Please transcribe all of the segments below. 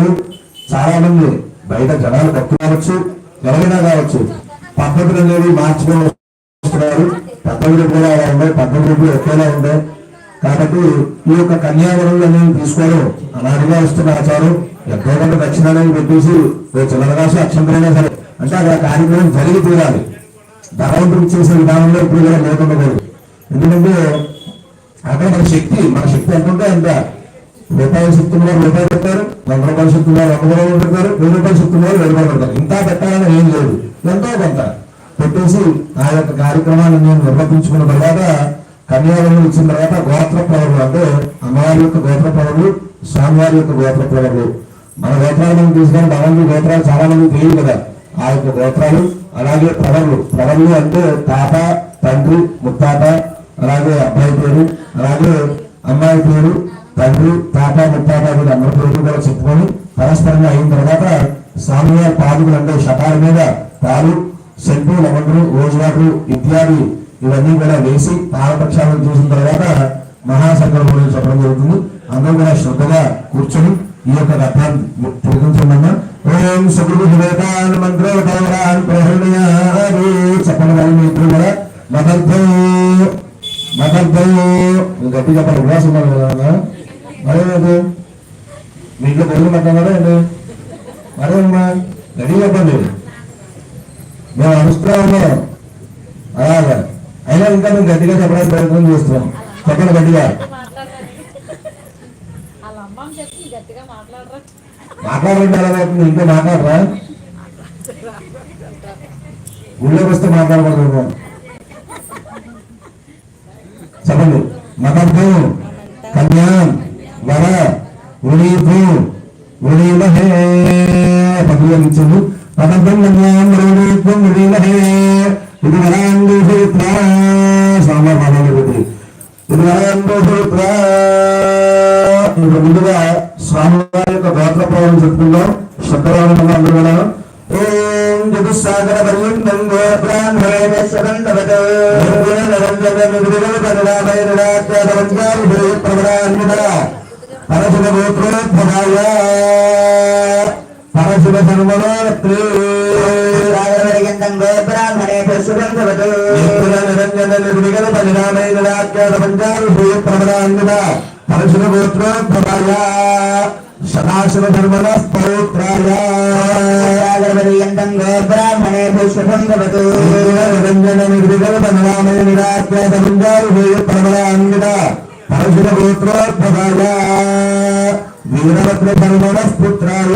జనాలు చాలా మంది బయట జనాలు తక్కువ కావచ్చు ఎవరైనా కావచ్చు. పద్ధతులు అనేవి మార్చుకొని వస్తున్నారు. పద్ధతులు కూడా అలా ఉన్నాయి. పద్ధతులు కూడా ఒకేలా ఉన్నాయి కాబట్టి ఈ యొక్క కన్యావరం అనేది తీసుకోవడం అనాదిగా వస్తున్న ఆచారం. ఎంతో కొంత దక్షిణ పెట్టేసి ఓ చిల్లర రాసి అక్షంతరైనా సరే. అంటే అక్కడ కార్యక్రమం జరిగి తీరాలి. ధరవంతులు చేసే విధానంలో ఇప్పుడు కూడా ఎందుకంటే అక్కడ మన శక్తి మన శక్తి ఎంత ఉంటే అంత. రూపాయలు శక్తి ఉన్న పెడతారు రూపాయలు పెట్టారు వంద రూపాయలు చెప్తున్నారు ఉన్న వంద రూపాయలు పెడతారు వెయ్యి రూపాయలు చెప్తున్నారు వెయ్యి రూపాయలు పెడతారు. ఇంత పెట్టాలని ఏం లేదు. ఎంతో కొంత పెట్టేసి ఆ యొక్క కార్యక్రమాన్ని నేను నిర్వర్తించుకున్న తర్వాత కన్యావరం ఇచ్చిన తర్వాత గోత్ర ప్రవరులు అంటే అమ్మవారి యొక్క గోత్ర ప్రవరులు స్వామివారి యొక్క గోత్ర ప్రవరులు మన గోత్రాలు మనం తీసుకొని భగవంతుడి గోత్రాలు చాలా మంది తెలియదు కదా. ఆ యొక్క గోత్రాలు అలాగే ప్రవర్లు. ప్రవర్లు అంటే తాత తండ్రి ముత్తాత అలాగే అబ్బాయి పేరు అలాగే అమ్మాయి పేరు తండ్రి తాత ముత్తాత వీళ్ళ అందరి పేరు కూడా చెప్పుకొని పరస్పరంగా అయిన తర్వాత స్వామివారి పాదుకులు అంటే షటాల మీద పాలు సెంటు లవండ్రు రోజువాటు ఇత్యాది ఇవన్నీ కూడా వేసి పాలపక్షాలను చూసిన తర్వాత మహాసంకల్పం చెప్పడం జరుగుతుంది. అందరూ కూడా శ్రద్ధగా కూర్చొని ఈ యొక్క రథాన్ని తిరిగించమన్నా ఓం సుగురు వివేకాన్ మంత్రోపరాన్ ప్రహృణయాది చెప్పండి వాళ్ళు మీ కూడా మదర్థం మదర్థం గట్టి చెప్పండి ఉల్లాసం కదా మరేది మీ ఇంట్లో బొల్లు పట్టారా ఏంటి మరేమ్మా? గట్టి చెప్పండి మేము ఉన్నాం అలాగా. అయినా ఇంకా మేము గట్టిగా చెప్పడానికి ప్రయత్నం చేస్తున్నాం. చెప్పండి గట్టిగా. మాట్లాడండి అలా అవుతుంది? ఇంకా మాట్లాడరా? గుళ్ళోకి వస్తే మాట్లాడకూడదు. చెప్పండి. మతంతో కన్యాం వర పదిలించు మతంతో కన్యాం వర ఉనీపు ఉనీమహే ఇది సూత్ర సాంబార్ మాట్లాడేది ఇది వరాండు సూత్ర ఇప్పుడు ముందుగా స్వామివారి యొక్క గోత్ర ప్రవణం చెప్పుకుందాం శబ్దరావణంగా అందరూ కూడా ఓం పర్యంతం నిరంజన పరశుభ గోత్రోద్భవాయ పరశుభ సర్వలోత్రే నిరంజన నిర్విగల పరిణామయ నిరాత్యాదవంచారి ప్రవరాన్విత పరశుభ గోత్రోద్భవాయ సదాశివ ధర్మణ స్తోత్రాయ బ్రాహ్మణే పుష్పం భవతు నిరంజన నిర్విగల పరిణామయ నిరాత్యాదవంచారి ప్రవరాన్విత పరశుభ గోత్రోద్భవాయ వీరభద్ర ధర్మణ పుత్రాయ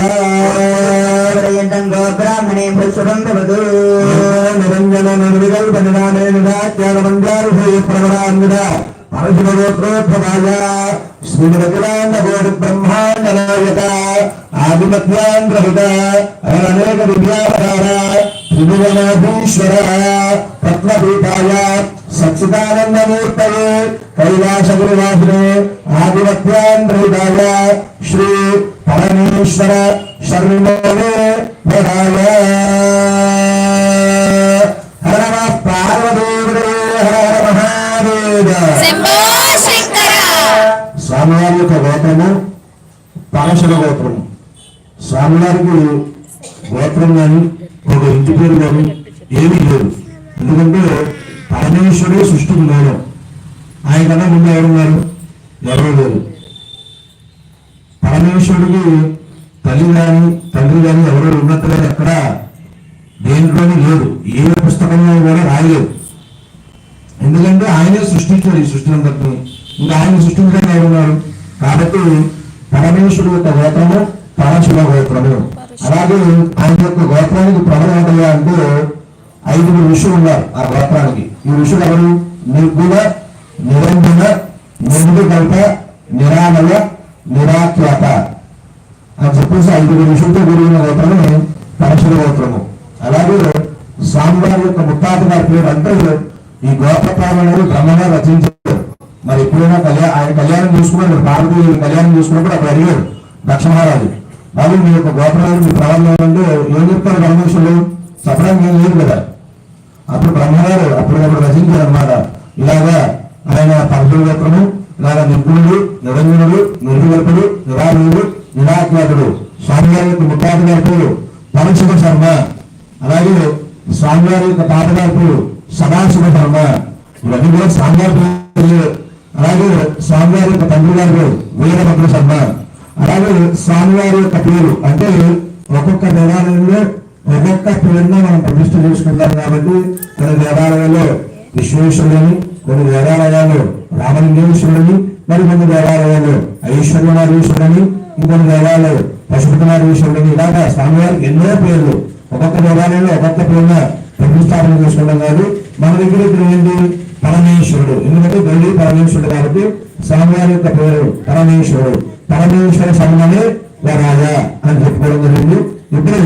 బ్రాహ్మణే పుష్పం నిరంజన నిర్విగల్ పరిణామే నిరాత్యాదవంచారి ప్రవరాన్విత పరశుభ గోత్రోద్భవాయ శ్రీమతిలాండ కోటి బ్రహ్మాండ నాయక ఆదిమత్యాంధ్రహిత అనేక విద్యావతార త్రిభువనాధీశ్వర పద్మపీఠాయ సచ్చిదానందమూర్తయే కైలాస గురువాసునే ఆదిమత్యాంధ్రహితాయ శ్రీ పరమేశ్వర శర్మణే వరాయ హర నమః పార్వదేవుడే హర మహాదేవ. స్వామివారి యొక్క గోత్రము? పరశుర గోత్రము. స్వామివారికి గోత్రం కానీ ఒక ఇంటి పేరు కానీ ఏమీ లేదు. ఎందుకంటే పరమేశ్వరుడే సృష్టికి మూలం ఆయన కన్నా ముందు ఎవరున్నారు ఎవరు లేరు. పరమేశ్వరుడికి తల్లి కానీ తండ్రి కానీ ఎవరు ఉన్నట్టుగా ఎక్కడ దేంట్లోనే లేదు ఏ పుస్తకంలో కూడా రాయలేదు. ఎందుకంటే ఆయనే సృష్టించారు ఈ సృష్టి అంతటిని. ఇంకా ఆయన సృష్టించడానికి ఎవరున్నారు ఉన్నారు? కాబట్టి పరమేశ్వరుడు యొక్క గోత్రము పరశుభ గోత్రము. అలాగే ఆయన యొక్క గోత్రానికి ప్రబలమవుతాయా అంటే ఐదుగురు ఋషులు ఉన్నారు ఆ గోత్రానికి. ఈ ఋషులు ఎవరు? నిర్గుణ నిరంజన నిర్వికల్ప నిరామయ నిరాఖ్యాత అని చెప్పేసి ఐదుగురు ఋషులతో కూడిన గోత్రమే పరశుల గోత్రము. అలాగే స్వామివారి యొక్క ముత్తాత గారి పేరు అంటే ఈ గోత్రపాలన అనేది బ్రహ్మగా రచించారు. మరి ఎప్పుడైనా కళ్యాణ ఆయన కళ్యాణం చూసుకున్నాడు పార్వతీ కళ్యాణం చూసుకున్నప్పుడు అప్పుడు అడిగాడు దక్ష మహారాజు బాబు మీ యొక్క గోపురాలు మీ ప్రవర్తన ఏం చెప్తారు పరమేశ్వరుడు చెప్పడానికి ఏం లేదు కదా. అప్పుడు బ్రహ్మగారు అప్పుడప్పుడు రచించారు అనమాట ఇలాగా ఆయన పరశుల గోత్రము ఇలాగా నిర్గుణుడు నిరంజనుడు నిర్వికల్పుడు నిరామయుడు నిరాజ్ఞాతుడు. స్వామివారి యొక్క ముత్తాత గారి పరశుభ శర్మ. అలాగే స్వామివారి యొక్క తాతగారి పేరు సదాశివ శర్మ. ఇవన్నీ కూడా స్వామివారి పేరు. అలాగే స్వామివారి యొక్క తండ్రి గారు వీరభద్ర శర్మ. అలాగే స్వామివారి యొక్క పేరు అంటే ఒక్కొక్క దేవాలయంలో ఒక్కొక్క పేరున మనం ప్రతిష్ట చేసుకుంటాం కాబట్టి కొన్ని దేవాలయాల్లో విశ్వేశ్వరుడని కొన్ని దేవాలయాల్లో రామలింగేశ్వరుని మరి కొన్ని దేవాలయాల్లో ఐశ్వర్యనాథేశ్వరుని ఇంకొన్ని దేవాలయాలు పశుపతినాథేశ్వరుని ఇలాగా స్వామివారికి ఎన్నో పేర్లు ఒక్కొక్క దేవాలయంలో ఒక్కొక్క పేరున ప్రతిష్టాపన చేసుకుంటాం కాదు. మన దగ్గర ఇప్పుడు ఏంటి? పరమేశ్వరుడు. ఎందుకంటే గౌరీ పరమేశ్వరుడు కాబట్టి స్వామివారి యొక్క పేరు పరమేశ్వరుడు. పరమేశ్వర సమ్మనే రాజా అని చెప్పుకోవడం జరిగింది. ఇప్పుడు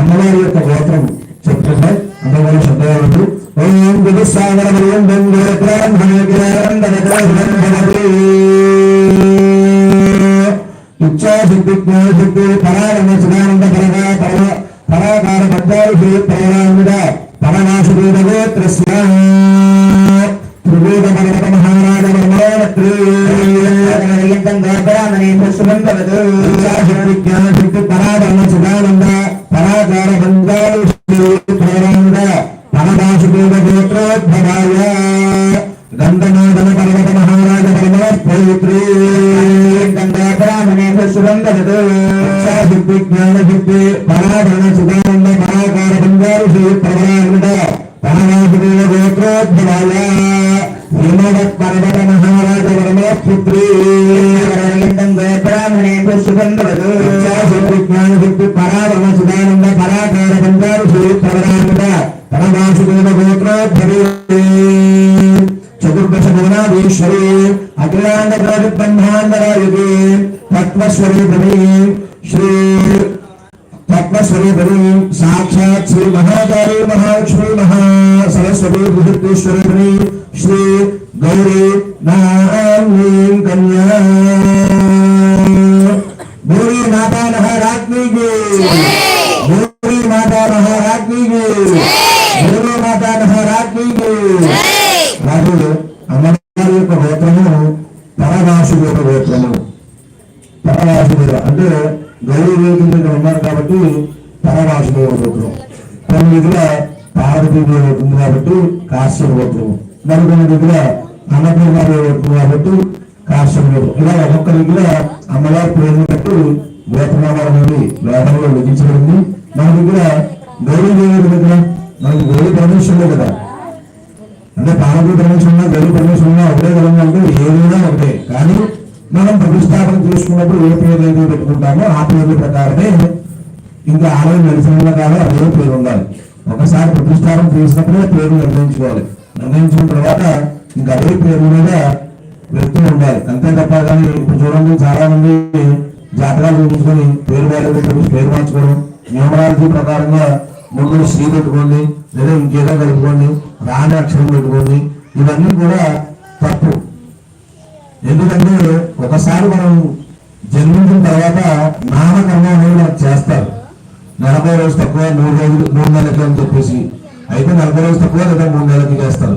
అమ్మవారి యొక్క గోత్రం చెప్తున్నా అమ్మవారి శబ్దాలు. ఓం గురుసాగర ఇచ్చాశక్తి జ్ఞానశక్తి పరాగమ సుధానంద పరగా పర పరాకార పద్మాలు శ్రీ పరమానంద గోత్రస్య త్రివేద పర్వత మహారాజ వర్మానత్రి బ్రాహ్మణే పుష్పం భవతు శక్తి జ్ఞానశక్తి పరాధర్మ సుధానంద పరాకార బంధాలు శ్రీరానంద పరదాసుదేవ గోత్రోద్భవాయ గంధనాథన పర్వత మహారాజ పరమ పవిత్రీ బ్రాహ్మణే పుష్పం భవతు శక్తి జ్ఞానశక్తి పరాధరణ సుధానంద పరాకార బంధాలు శ్రీ ప్రవరానంద పరదాసుదేవ గోత్రోద్భవాయ హిమవత్ పర్వత మహారాజ పరమ తత్వస్వరూపిణి సాక్షాత్ శ్రీ మహాకాళీ మహాలక్ష్మి మహా సరస్వతి బృహత్తేశ్వరిణి శ్రీ గౌరీ నామీం కన్యా గౌరీ మాతా మహారాజ్ఞికి గౌరీ మాతా మహారాజ్ఞికి గౌరీ మాతా మహారాజ్ఞికి రాజులు అమ్మవారి యొక్క గోత్రము పరవాసుదేవ గోత్రము పరవాసుదేవ అంటే గౌరీ రేఖ దగ్గర ఉన్నారు కాబట్టి పరవాసుదేవ గోత్రం కొన్ని దగ్గర పార్వతీదేవి ఉంది కాబట్టి కాశ్యప గోత్రము దగ్గర కాబట్టి కాశ్యప ఇలా ఒక్కొక్క అమ్మవారి పేరుని బట్టి గోత్రనామాలు అనేది వేదంలో విధించబడింది. మన దగ్గర గౌరీ దగ్గర మనకి గౌరీ పరమేశ్వరుడే కదా. అంటే పార్వతీ పరమేశ్వరం ఉన్నా గౌరీ పరమేశ్వరం ఉన్నా ఒకటే అంటే ఏదైనా ఒకటే. కానీ మనం ప్రతిష్టాపన చేసుకున్నప్పుడు ఏ పేరు అయితే పెట్టుకుంటామో ఆ పేరు ప్రకారమే ఇంకా ఆలయం నడిచిన కాదు అదే పేరు ఉండాలి. ఒకసారి ప్రతిష్టాపన చేసినప్పుడే పేరు నిర్ణయించుకోవాలి. నిర్ణయించిన తర్వాత ఇంకా అదే పేరు మీద వ్యక్తులు ఉండాలి. అంతే తప్ప కానీ ఇప్పుడు చూడండి చాలా మంది జాతకాలు చూపించుకొని పేరు వేరే పేరు మార్చుకోవడం న్యూమరాలజీ ప్రకారంగా ముందు శ్రీ పెట్టుకోండి లేదా ఇంకేదో కలుపుకోండి రాని అక్షరం పెట్టుకోండి ఇవన్నీ కూడా తప్పు. ఎందుకంటే ఒకసారి మనం జన్మించిన తర్వాత నామకరణం అనేది మనకు చేస్తారు. నలభై రోజులు తక్కువ మూడు రోజులు మూడు నెలలకి అని చెప్పేసి. అయితే నలభై రోజు తక్కువ లేదా మూడు నెలలకి చేస్తారు.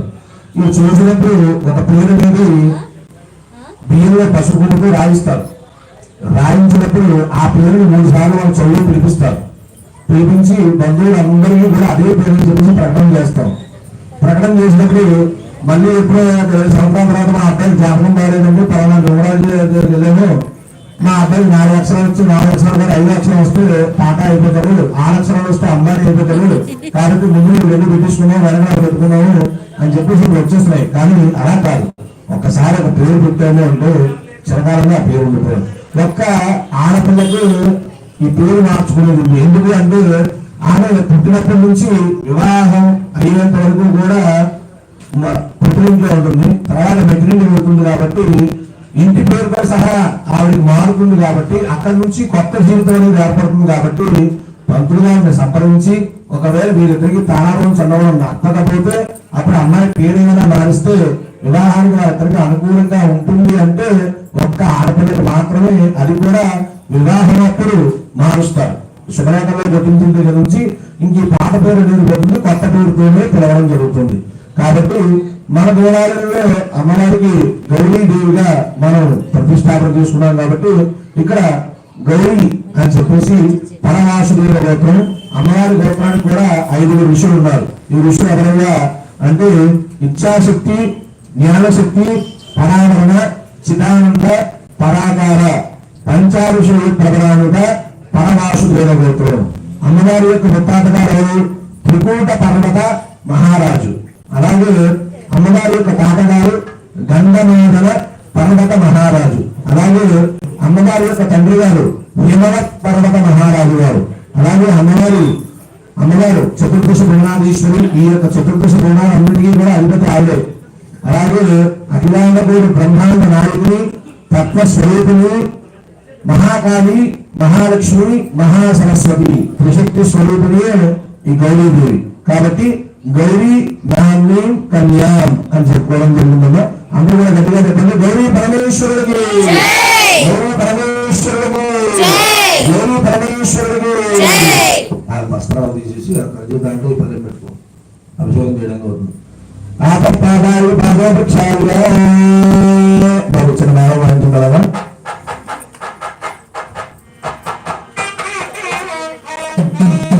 ఇవి చూసినప్పుడు ఒక పేరు అనేది బియ్యంలో పసుపు గుడ్డతో రాయిస్తారు. రాయించినప్పుడు ఆ పేరుని మూడు సార్లు మనం చదువు పిలిపిస్తారు. పిలిపించి బంధువులు అందరికీ కూడా అదే పేరుని చెప్పేసి ప్రకటన చేస్తాం ప్రకటన చేసినప్పుడు మళ్ళీ ఎప్పుడో సంవత్సరం తర్వాత మా అబ్బాయి జ్ఞాపకం బాగాలేదండి పలానా యువరాజు వెళ్ళాము మా అబ్బాయి నాలుగు లక్షలు వచ్చి నాలుగు లక్షలు కానీ ఐదు లక్షలు వస్తే పాట అయిపోతారు ఆరు లక్షలు వస్తే అమ్మాయి అయిపోతాడు కాబట్టి ముందు వెళ్ళి పెట్టించుకున్నావు వెనక పెట్టుకున్నాము అని చెప్పేసి వచ్చేస్తున్నాయి. కానీ అలా కాదు. ఒక్కసారి ఒక పేరు పెట్టాము అంటే చిరకాలంగా ఆ పేరు ఉండిపోయాం ఒక్క ఆడపిల్లకి ఈ పేరు మార్చుకునేది ఎందుకు అంటే ఆమె పుట్టినప్పటి నుంచి వివాహం అయ్యేంత వరకు కూడా మ- ఉంటుంది. తర్వాత మెట్రింటి ఉంటుంది కాబట్టి ఇంటి పేరుతో సహా ఆవిడకి మారుతుంది కాబట్టి అక్కడి నుంచి కొత్త జీవితం అనేది ఏర్పడుతుంది కాబట్టి పంతులు గారిని సంప్రదించి ఒకవేళ వీరిద్దరికి తాళారం చల్లవడం నచ్చకపోతే అప్పుడు అమ్మాయి పేరు ఏమైనా మారిస్తే వివాహానికి వారిద్దరికి అనుకూలంగా ఉంటుంది అంటే ఒక్క ఆడపిల్లకి మాత్రమే అది కూడా వివాహం అప్పుడు మారుస్తారు. శుభలేఖలో గుర్తించిన దగ్గర నుంచి ఇంక ఈ పాత పేరు అనేది కొత్త పేరుతోనే పిలవడం జరుగుతుంది. కాబట్టి మన దేవాలయంలో అమ్మవారికి గౌరీ దేవిగా మనం ప్రతిష్టాపన చేసుకున్నాం కాబట్టి ఇక్కడ గౌరీ అని చెప్పేసి పరమాసుదేవ గోత్రం అమ్మవారి గోత్రానికి కూడా ఐదుగురు ఋషులు ఉన్నారు. ఈ ఋషులు ఎవరయ్యా అంటే ఇచ్చాశక్తి జ్ఞానశక్తి పరామరణ చిదానంద పరాకార పంచారుషులు ప్రధానుట పరమాసుదేవ గోత్రం. అమ్మవారి యొక్క ముత్తాతగారు త్రికూట పర్వత మహారాజు. అలాగే అమ్మగారి యొక్క తాతగారు గంధమోదన పర్వత మహారాజు. అలాగే అమ్మగారి యొక్క తండ్రి గారు హిమవత్ పర్వత మహారాజు గారు. అలాగే అమ్మవారి అమ్మగారు చతుర్దశ గుణాధీశ్వరి ఈ యొక్క చతుర్దశ గుణాలన్నిటికీ కూడా అధిపతి ఆవిడే. అలాగే అఖిలాండపూరి బ్రహ్మాండ నాయకుని తత్వస్వరూపిణి మహాకాళి మహాలక్ష్మి మహాసరస్వతి త్రిశక్తి స్వరూపిణి ఈ గౌరీదేవి. కాబట్టి గౌరీ నామ్ని కన్యాం అని చెప్పుకోవడం జరిగిందమ్మా. అందరూ కూడా గట్టిగా చెప్పండి. గౌరీ పరమేశ్వరుడికి. గౌరీ పరమేశ్వరుడికి. గౌరీ పరమేశ్వరుడికి. ఆ వస్త్రాలు తీసేసి అక్కడ దాంట్లో పదం పెట్టుకో. అభిషేకం చేయడం అవుతుంది. ఆపత్పాదాలు పాదోపక్షాలుగా భావం పాదాలు పాదోపక్షాలుగా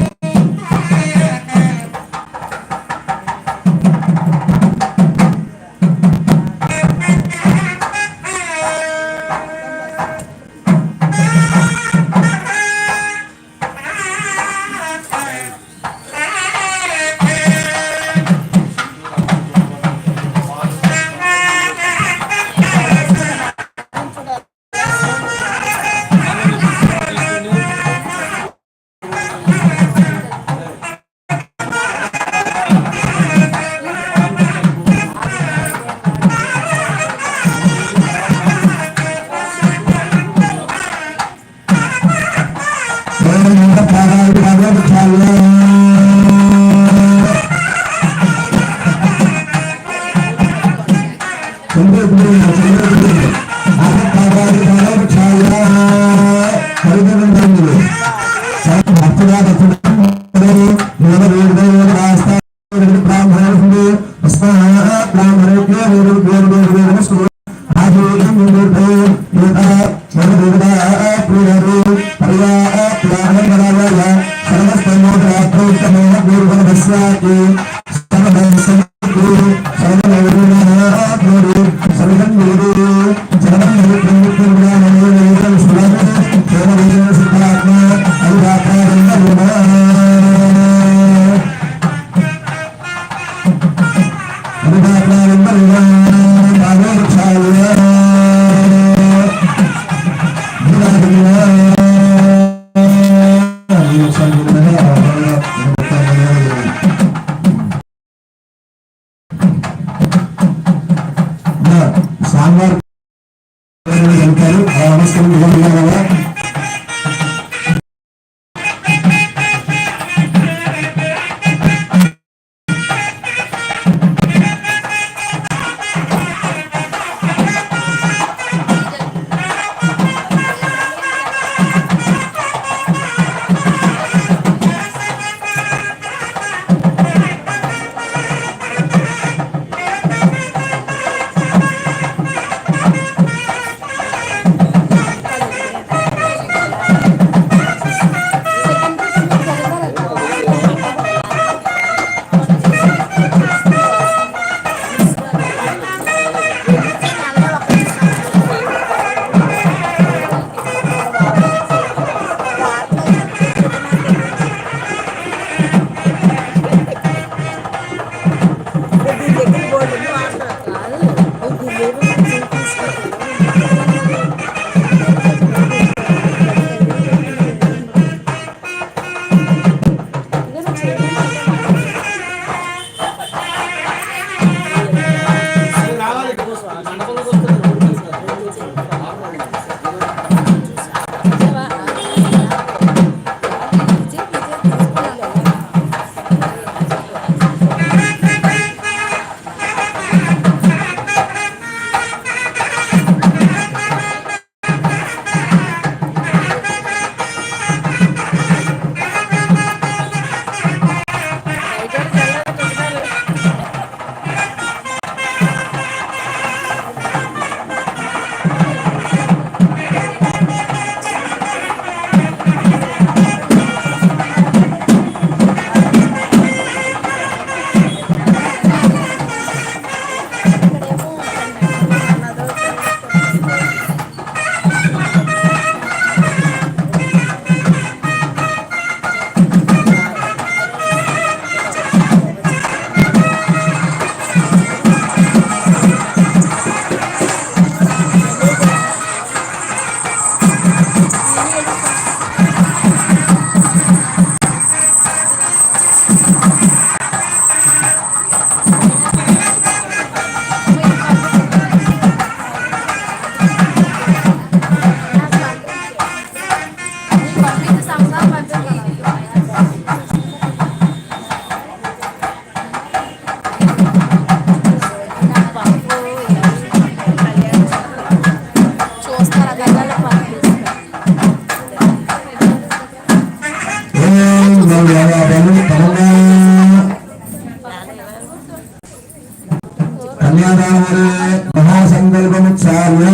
మహాసంకల్పముచ్చార్య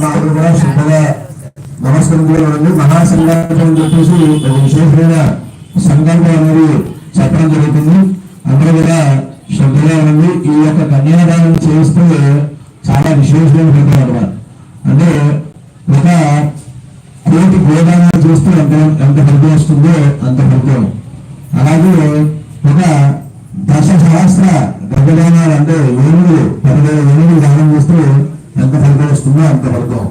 మాకు కూడా శ్రద్ధగా నమస్కరించండి మహాసంకల్పం అని చెప్పేసి ఒక విశేషమైన సంకల్పం అనేది చెప్పడం జరుగుతుంది అందరూ కూడా శ్రద్ధగా ఉంది ఈ యొక్క కన్యాదానం చేస్తే చాలా విశేషమైన ఫలితం అనమాట అంటే ఒక కోటి గోదానాలు చేస్తే ఎంత ఎంత ఫలితం వస్తుందో అంత ఫలితం అలాగే ఒక దశ సహస్ర గర్భదానాలు అంటే ఏనుగులు పదివేల ఏనుగులు దానం చేస్తే ఎంత ఫలితం వస్తుందో అంత ఫలితం.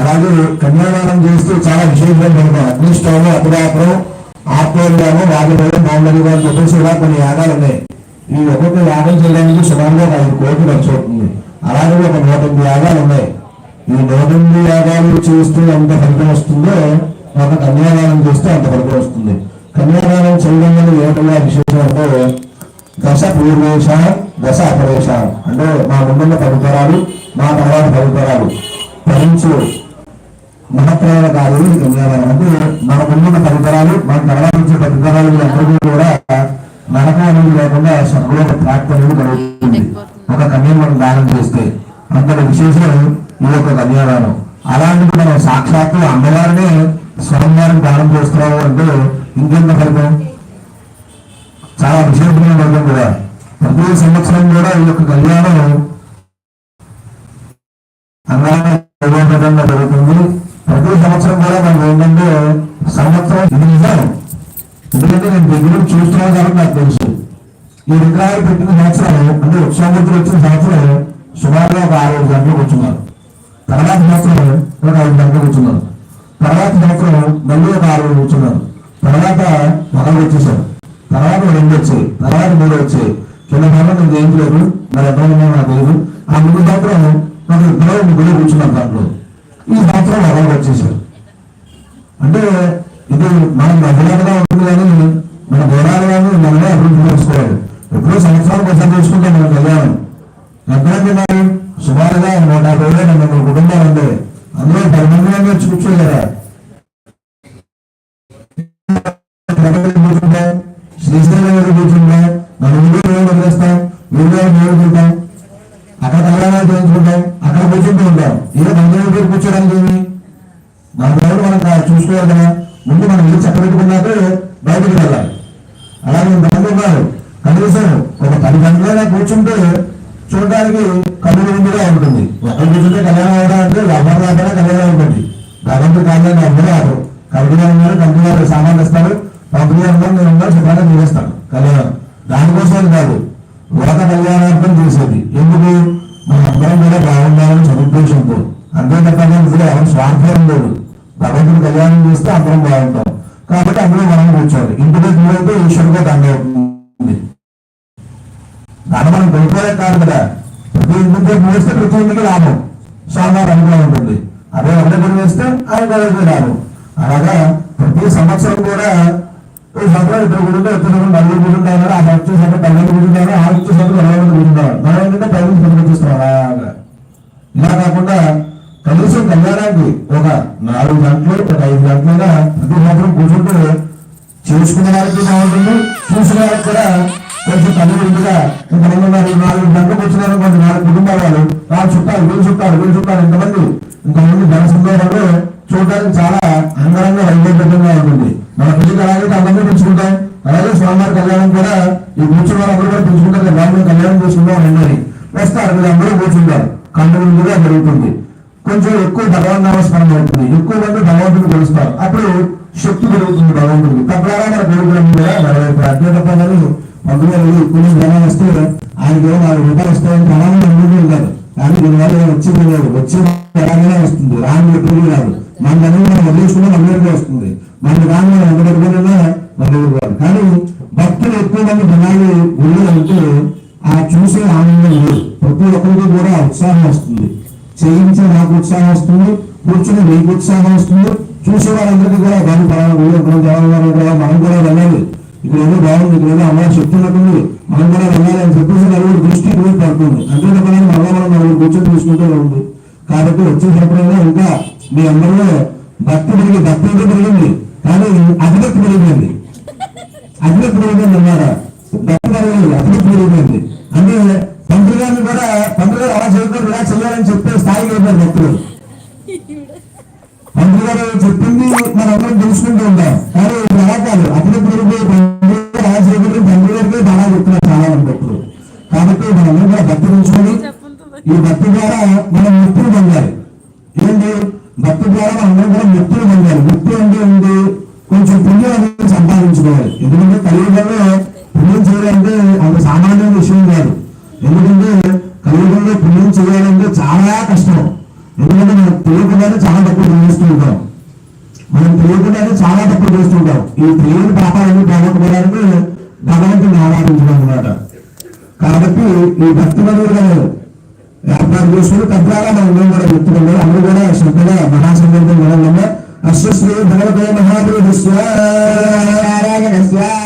అలాగే కన్యాదానం చేస్తూ చాలా విశేషమైన ఫలితం అగ్నిష్టోమం అపరాపురం ఆత్మీయము వాగ్భయం మామూలుగా అని చెప్పేసి ఇలా కొన్ని యాగాలు ఉన్నాయి. ఈ ఒక్కొక్క యాగం చేయడానికి సుమారుగా ఐదు కోట్లు ఖర్చు అవుతుంది. అలాగే ఒక నూట ఎనిమిది యాగాలు ఉన్నాయి. ఈ నూట ఎనిమిది యాగాలు చేస్తూ ఎంత ఫలితం వస్తుందో ఒక కన్యాదానం చేస్తే అంత ఫలితం వస్తుంది. కన్యాదానం చేయడం వల్ల విశేషం అంటే దశ పూర్వేశ దశ అపరేష. అంటే మా ముందున్న పవితరాలు మా తర్వాత పవితరాలు. భరించు మహత్తరమైన కార్యాలు ఈ కన్యాదానం. అంటే మన ముందున్న పవితరాలు మన తర్వాత వచ్చే పవితరాలు అందరికీ కూడా నరకం అనేది లేకుండా సర్వోక ప్రాప్తి అనేది కలుగుతుంది. ఒక కన్యను మనం దానం చేస్తే అంతటి విశేషం ఈ యొక్క కన్యాదానం. అలాంటిది మనం సాక్షాత్తు అమ్మవారినే స్వామివారిని దానం చేస్తున్నావు అంటే ఇంకెంత ఫలితం? చాలా విశేషమైన వర్గం కూడా. ప్రతి సంవత్సరం కూడా ఈ యొక్క కళ్యాణం అంగానే నిర్వహించడంగా జరుగుతుంది. ప్రతి సంవత్సరం కూడా మనం ఏంటంటే సంవత్సరం ఇది నిజం. ఎందుకంటే నేను దగ్గర చూస్తున్నాను కాబట్టి నాకు తెలుసు. ఈ విగ్రహాలు పెట్టిన సంవత్సరం అంటే ఉత్సవమూర్తులు వచ్చిన సంవత్సరం సుమారుగా ఒక ఆరు గంటలకు గంటలు తర్వాత సంవత్సరం ఒక ఐదు గంటలు కూర్చున్నారు తర్వాత సంవత్సరం మళ్ళీ ఒక ఆరు రోజులు కూర్చున్నారు తర్వాత ఒకరు వచ్చేసారు తర్వాత రెండు వచ్చాయి తర్వాత మూడు వచ్చాయి కింద భాగం నేను జయించలేదు మరి ఎంత ఉన్నాయో నాకు తెలియదు ఆ ముందు సంవత్సరం ఒక ఇద్దరు ముగ్గురు కూర్చున్నారు దాంట్లో ఈ సంవత్సరం ఒకరు వచ్చేసారు అంటే ఇది మనం మహిళగా ఉంటుంది కానీ మన గోడాలు కానీ మనమే అభివృద్ధి చేసుకోవాలి ఎప్పుడో సంవత్సరానికి ఒకసారి చేసుకుంటాం మన కళ్యాణం ఎంతమంది మరి సుమారుగా నూట యాభై వేలు మన కుటుంబాలు ఉండే అందులో పది మంది మంది వచ్చి కూర్చోలేరా కూర్చుంటాం శ్రీశైలం మీద కూర్చుంటాం మన ఊళ్ళో ఏమి వదిలేస్తాం ఊళ్ళో ఏమి అక్కడ కళ్యాణాలు చేయించుకుంటాం అక్కడ కూర్చుంటూ ఉంటాం ఏదో మందిరం పేరు కూర్చోడానికి ఏమి మన దేవుడు మనం కా- చూసుకోవాలి కదా ముందు మనం ఇల్లు చక్కబెట్టుకున్నాక బయటకు వెళ్ళాలి అలాగే ఇంతమంది ఉన్నారు కనీసం ఒక పది గంటలైనా కూర్చుంటే చూడడానికి కళ్ళు ముందుగా ఉంటుంది ఒకరు కూర్చుంటే కళ్యాణం అవడం అంటే రబ్బర్ రాకుండా కళ్యాణం ఉంటుంది భగవంతుడు కళ్యాణం అందరూ రాదు కంపెనీ ఉన్నారు కంపెనీ వారు సామాన్లు ఇస్తారు. పంపిణీ ఉన్నారు నేను ఉన్నారు శుభ్రంగా తీరేస్తాను కళ్యాణం. దానికోసం కాదు. లోక కళ్యాణార్థం చేసేది. ఎందుకు? మన అందరం కూడా బాగుండాలని సదుద్దేశంతో. అంతే తప్ప ఇందులో ఎవరు స్వార్థం లేదు. భగవంతుడు కళ్యాణం చేస్తే అందరం బాగుంటాం. కాబట్టి అందులో మనం కూర్చోవాలి. ఇంటి దగ్గర అయితే ఈశ్వరుగా దండ అవుతుంది దాన్ని మనం కొనుక్కోలే కాదు కదా. ప్రతి ఇంటికి వేస్తే ప్రతి ఇంటికి లాభం. సోమవారం అనుగ్రహం ఉంటుంది. అదే ఒకటి గురి వేస్తే ఆయన లాభం. అలాగా ప్రతి సంవత్సరం కూడా ఈ సంవత్సరం ఇద్దరు గురుంటే ఇద్దరు నలుగురు గురుంటే ఆ సంవత్సరం సంవత్సరం పన్నెండు గురుంటారు ఆ వచ్చే సంవత్సరం ఇరవై మంది గురుంటారు మనం ఏంటంటే పది మంది పనిచేస్తాం అలాగా. ఇలా కాకుండా కనీసం కళ్యాణానికి ఒక నాలుగు గంటలు ఒక ఐదు గంటలుగా ప్రతి సంవత్సరం కూర్చుంటే చేసుకునే వారికి బాగుంటుంది. చూసిన వారికి కూడా కొంచెం కన్నుగా ఇంతమంది ఉన్నారు నాలుగు గంటలకు వచ్చినారు కొంత నాలుగు కుటుంబాల వాళ్ళు నాలుగు చుట్టాలు వీళ్ళు చుట్టాలు వీళ్ళు చుట్టాలు ఇంతమంది ఇంతమంది జన సందర్భంలో చూడడానికి చాలా అంగరంగ వైద్యంగా ఉంటుంది. మన పిల్లలు అలాగే అందరినీ పెంచుకుంటాం. అలాగే స్వామివారి కళ్యాణం కూడా ఈ కూర్చున్న వాళ్ళు అందరూ కూడా పెంచుకుంటారు. కదా వాళ్ళు కళ్యాణం చేసుకుందాం అన్నది. వస్తారు వీళ్ళందరూ కూర్చుంటారు. కన్ను ముందుగా జరుగుతుంది. కొంచెం ఎక్కువ భగవాన్ నామస్మరణ అవుతుంది. ఎక్కువ మంది భగవంతుని కొలుస్తారు. అప్పుడు శక్తి పెరుగుతుంది భగవంతుడికి. తద్వారా మన కొడుకుల కూడా నెరవేరుతారు అంతే తప్ప కానీ కొన్ని జనాలు వస్తే ఆయనకి నాలుగు రూపాయలు వస్తాయని ప్రమాణం ఎందుకు కాదు కానీ దీనివల్ల ఏం వచ్చింది లేదు వచ్చేది ఎలాగైనా వస్తుంది రాని ఎప్పుడు రాదు మన దగ్గర మనం మన దగ్గర వస్తుంది మన రాని ఎంత దగ్గర మన దగ్గర రాదు కానీ భక్తులు ఎక్కువ మంది జనాలు గుళ్ళు అంటే ఆ చూసే ఆనందం లేదు ప్రతి ఒక్కరికి కూడా ఉత్సాహం వస్తుంది చేయించే నాకు ఉత్సాహం వస్తుంది కూర్చుని మీకు ఉత్సాహం వస్తుంది చూసే వాళ్ళందరికీ కూడా దాని పలానా కూడా మనం కూడా వెళ్ళాలి ఇక్కడ ఏదో బాగుంది ఇక్కడ ఏదో అమ్మాయి శక్తి మనం కూడా వెళ్ళాలి అని చెప్పేసి నలుగురు దృష్టి పోయి పడుతుంది అంతే తప్ప మళ్ళీ మనం నలుగురు కూర్చొని చూసుకుంటూ ఉంది కాబట్టి వచ్చేటప్పుడైనా ఇంకా మీ అందరిలో భక్తి పెరిగి భక్తి అయితే పెరిగింది. కానీ అతిభక్తి పెరిగింది అతిభక్తి పెరిగింది అన్నారా ఈ తెలియని పాపాలన్నీ పోగొట్టుకోవడానికి భగవంతుని ఆరాధించడం కాబట్టి ఈ భక్తి మనువులను ఏర్పాటు చేసుకుని తద్వారా మనం మేము కూడా చెప్తున్నాము అందరూ కూడా శ్రద్ధగా మహాసంకల్పం వినంగా అశ్వశ్రీ భగవతే మహాప్రభు స్వారాయణ బ్రహ్మణానాం